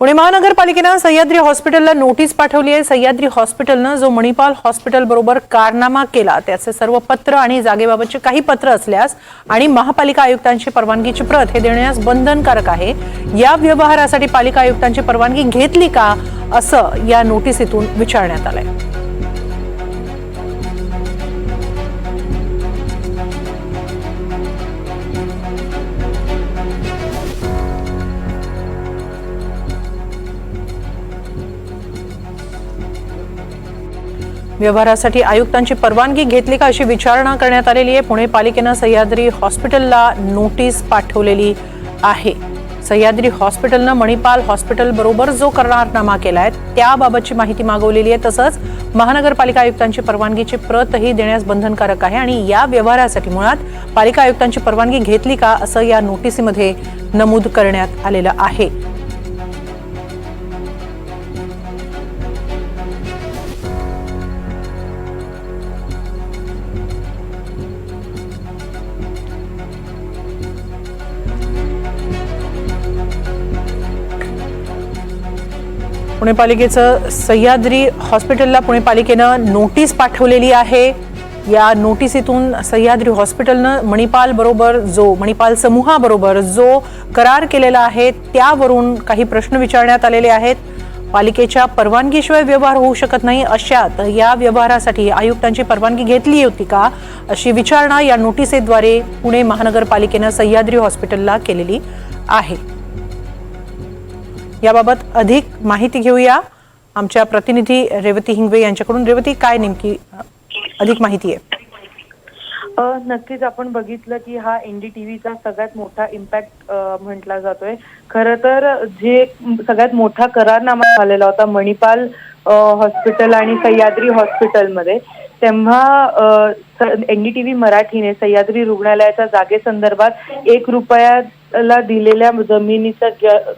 पुणे महानगरपालिकेनं सह्याद्री हॉस्पिटलला नोटीस पाठवली आहे. सह्याद्री हॉस्पिटलनं जो मणिपाल हॉस्पिटल बरोबर कारनामा केला त्याचे सर्व पत्र आणि जागेबाबतचे काही पत्र असल्यास आणि महापालिका आयुक्तांची परवानगीची प्रत हे देण्यास बंधनकारक आहे. या व्यवहारासाठी पालिका आयुक्तांची परवानगी घेतली का असं या नोटिसीतून विचारण्यात आलंय. व्यवहारासाठी आयुक्तांची परवानगी घेतली का अशी विचारणा करण्यात आलेली आहे. पुणे पालिकेनं सह्याद्री हॉस्पिटलला नोटीस पाठवलेली आहे. सह्याद्री हॉस्पिटलनं मणिपाल हॉस्पिटल बरोबर जो करारनामा केलाय त्याबाबतची माहिती मागवलेली आहे. तसंच महानगरपालिका आयुक्तांची परवानगीची प्रतही देण्यास बंधनकारक आहे आणि या व्यवहारासाठी मुळात पालिका आयुक्तांची परवानगी घेतली का असं या नोटिसीमध्ये नमूद करण्यात आलेलं आहे. पुणे पालिकेचं सह्याद्री हॉस्पिटलला पुणे पालिकेनं नोटीस पाठवलेली आहे. या नोटिसीतून सह्याद्री हॉस्पिटलनं मणिपाल बरोबर जो मणिपाल समूहाबरोबर जो करार केलेला आहे त्यावरून काही प्रश्न विचारण्यात आलेले आहेत. पालिकेच्या परवानगीशिवाय व्यवहार होऊ शकत नाही अशात या व्यवहारासाठी आयुक्तांची परवानगी घेतली होती का अशी विचारणा या नोटिसेद्वारे पुणे महानगरपालिकेनं सह्याद्री हॉस्पिटलला केलेली आहे. याबाबत अधिक माहिती घेऊया. आमच्या प्रतिनिधी रेवती हिंगवे यांच्याकडून. रेवती काय नेमकी अधिक माहिती आहे? नक्कीच आपण बघितलं की हा एनडीटीव्हीचा सगळ्यात मोठा इम्पॅक्ट म्हटला जातोय. खरं तर जे सगळ्यात मोठा करारनामा झालेला होता मणिपाल हॉस्पिटल आणि सह्याद्री हॉस्पिटलमध्ये तेव्हा एनडीटीव्ही मराठीने सह्याद्री रुग्णालयाच्या जागेसंदर्भात एक रुपया ला दिलेल्या जमिनीचा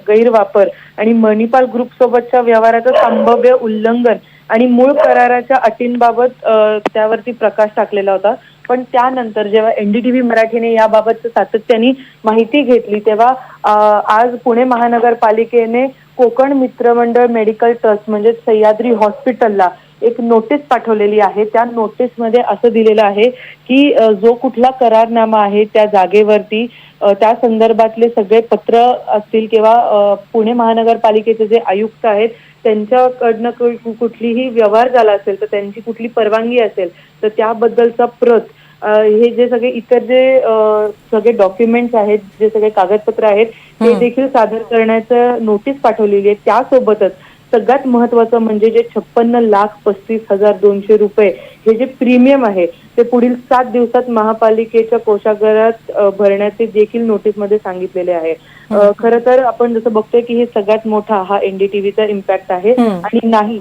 गैरवापर आणि मणिपाल ग्रुप सोबतच्या व्यवहाराचं संभाव्य उल्लंघन आणि मूळ कराराच्या अटींबाबत त्यावरती प्रकाश टाकलेला होता. पण त्यानंतर जेव्हा एनडीटीव्ही मराठीने याबाबत सातत्याने माहिती घेतली तेव्हा आज पुणे महानगरपालिकेने कोकण मित्रमंडळ मेडिकल ट्रस्ट म्हणजे सह्याद्री हॉस्पिटलला एक नोटीस पाठवलेली आहे. त्या नोटीसमध्ये असं दिलेलं आहे की जो कुठला करारनामा आहे त्या जागेवरती त्या संदर्भातले सगळे पत्र असतील किंवा पुणे महानगरपालिकेचे जे आयुक्त आहेत त्यांच्याकडनं कुठलीही व्यवहार झाला असेल तर त्यांची कुठली परवानगी असेल तर त्याबद्दलचा प्रत हे जे सगळे इतर जे सगळे डॉक्युमेंट्स आहेत जे सगळे कागदपत्र आहेत ते देखील सादर करण्याचं नोटीस पाठवलेली आहे. त्यासोबतच सगळ्यात महत्वाचं म्हणजे जे छप्पन्न लाख पस्तीस हजार दोनशे रुपये हे जे प्रीमियम आहे ते पुढील सात दिवसात महापालिकेच्या कोषागारात भरण्याचे देखील नोटीसमध्ये सांगितलेले आहे. खरं तर आपण जसं बघतोय की हे सगळ्यात मोठा हा एनडीटीव्हीचा इम्पॅक्ट आहे. आणि नाही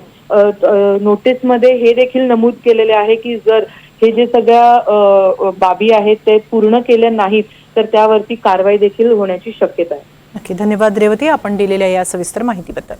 नोटीसमध्ये हे देखील नमूद केलेले आहे की जर हे जे सगळ्या बाबी आहेत ते पूर्ण केल्या नाहीत तर त्यावरती कारवाई देखील होण्याची शक्यता आहे. नक्की. धन्यवाद रेवती. आपण दिलेल्या या सविस्तर माहितीबद्दल.